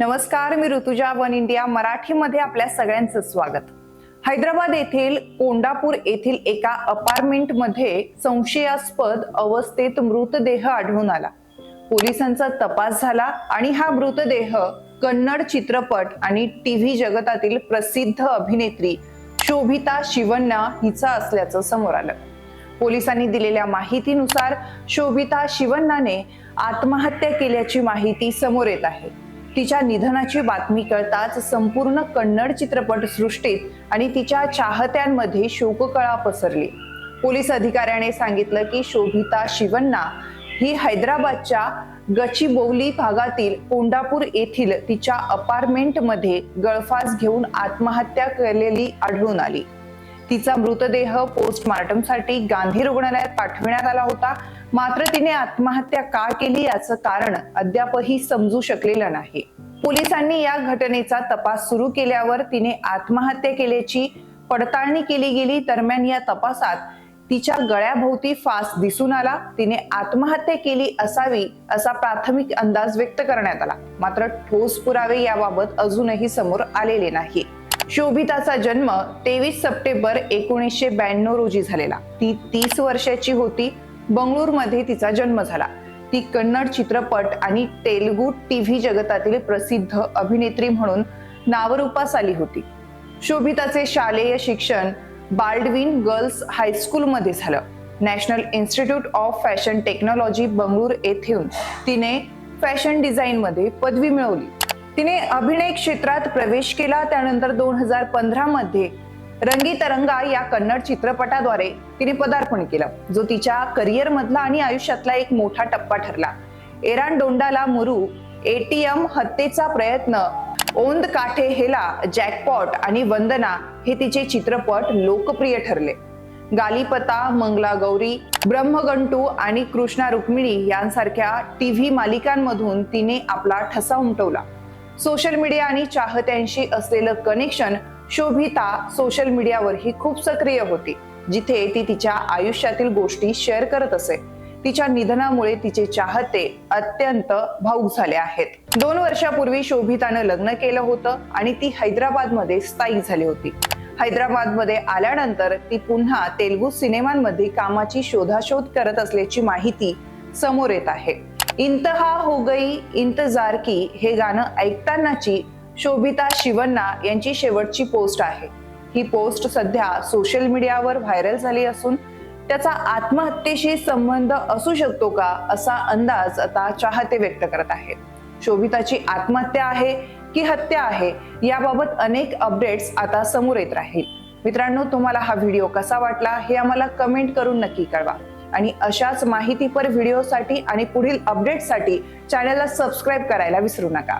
नमस्कार मी Rutuja one India मराठीमध्ये आपल्या सगळ्यांचं स्वागत. हैदराबाद येथील कोंडापूर येथील एका अपार्टमेंटमध्ये संशयास्पद अवस्थेत मृतदेह आढळून आला. पोलिसांचा तपास झाला आणि हा मृतदेह कन्नड चित्रपट आणि टीव्ही जगतातील प्रसिद्ध अभिनेत्री शोभिता शिवण्णा हिचा असल्याचं समोर आलं. पोलिसांनी दिलेल्या माहितीनुसार शोभिता शिवण्णाने आत्महत्या केल्याची माहिती समोर येत आहे. तिच्या निधनाची बातमी कळताच संपूर्ण कन्नड चित्रपट सृष्टीत आणि तिच्या चाहत्यांमध्ये शोककळा पसरली. पोलीस अधिकाऱ्याने सांगितलं की शोभिता शिवन्ना ही हैदराबादच्या गचिबौली भागातील कोंडापूर येथील तिच्या अपार्टमेंटमध्ये गळफास घेऊन आत्महत्या केलेली आढळून आली. तिचा मृतदेह पोस्टमार्टमसाठी गांधी रुग्णालयात पाठविण्यात आला होता. मात्र तिने आत्महत्या का केली याचं कारण अद्यापही समजू शकलेलं नाही. पोलिसांनी या घटनेचा तपास सुरू केल्यावर तिने आत्महत्या केल्याची पडताळणी केली गेली. दरम्यान या तपासात तिच्या गळ्याभोवती फास दिसून आला. तिने आत्महत्या केली असावी असा प्राथमिक अंदाज व्यक्त करण्यात आला. मात्र ठोस पुरावे याबाबत अजूनही समोर आलेले नाही. शोभिताचा जन्म तेवीस सप्टेंबर एकोणीसशे ब्याण्णव रोजी झालेला. ती तीस वर्षाची होती. बंगळूरमध्ये तिचा जन्म झाला. ती कन्नड चित्रपट आणि तेलुगू टीव्ही जगतातील प्रसिद्ध अभिनेत्री म्हणून नावरूपास आली होती. शोभिताचे शालेय शिक्षण बाल्डविन गर्ल्स हायस्कूलमध्ये झालं. National institute of fashion technology Bengaluru येथून तिने फॅशन डिझाईनमध्ये पदवी मिळवली. तिने अभिनय क्षेत्रात प्रवेश केला त्यानंतर दोन हजार पंधरामध्ये मध्ये रंगी तरंगा या कन्नड चित्रपटाद्वारे तिने पदार्पण केलं जो तिच्या करिअर मधला आणि आयुष्यातला एक मोठा टप्पा ठरला. एरान डोंडाला मुरू एटीएम हत्येचा प्रयत्न ओंद काठे हेला जॅकपॉट आणि वंदना हे तिचे चित्रपट लोकप्रिय ठरले. गालीपता मंगला गौरी ब्रह्मगंटू आणि कृष्णा रुक्मिणी यांसारख्या टीव्ही मालिकांमधून तिने आपला ठसा उमटवला. सोशल मीडिया आणि चाहत्यांशी असलेलं कनेक्शन शोभिता सोशल मीडियावर ही खूप सक्रिय होती जिथे ती तिच्या आयुष्यातील गोष्टी शेअर करत असे. तिच्या निधनामुळे तिचे चाहते अत्यंत भाऊक झाले आहेत. दोन वर्षापूर्वी शोभितानं लग्न केलं होतं आणि ती हैदराबादमध्ये स्थायिक झाली होती. हैदराबादमध्ये आल्यानंतर ती पुन्हा तेलुगू सिनेमांमध्ये कामाची शोधाशोध करत असल्याची माहिती समोर येत आहे. इंतहा हो गई इंतजार की हे गाणं ऐकतानाची शोभिता शिवन्ना यांची शेवटची पोस्ट आहे. ही पोस्ट सध्या सोशल मीडियावर व्हायरल झाली असून त्याचा आत्महत्येशी संबंध असू शकतो का असा अंदाज आता चाहते व्यक्त करत आहेत. शोभिताची आत्महत्या आहे की हत्या आहे याबाबत अनेक अपडेट्स आता समोर येत राहील. मित्रांनो तुम्हाला हा व्हिडिओ कसा वाटला हे आम्हाला कमेंट करून नक्की कळवा. आणि अशाच माहितीपर व्हिडिओसाठी आणि पुढील अपडेटसाठी चॅनलला सबस्क्राईब करायला विसरू नका.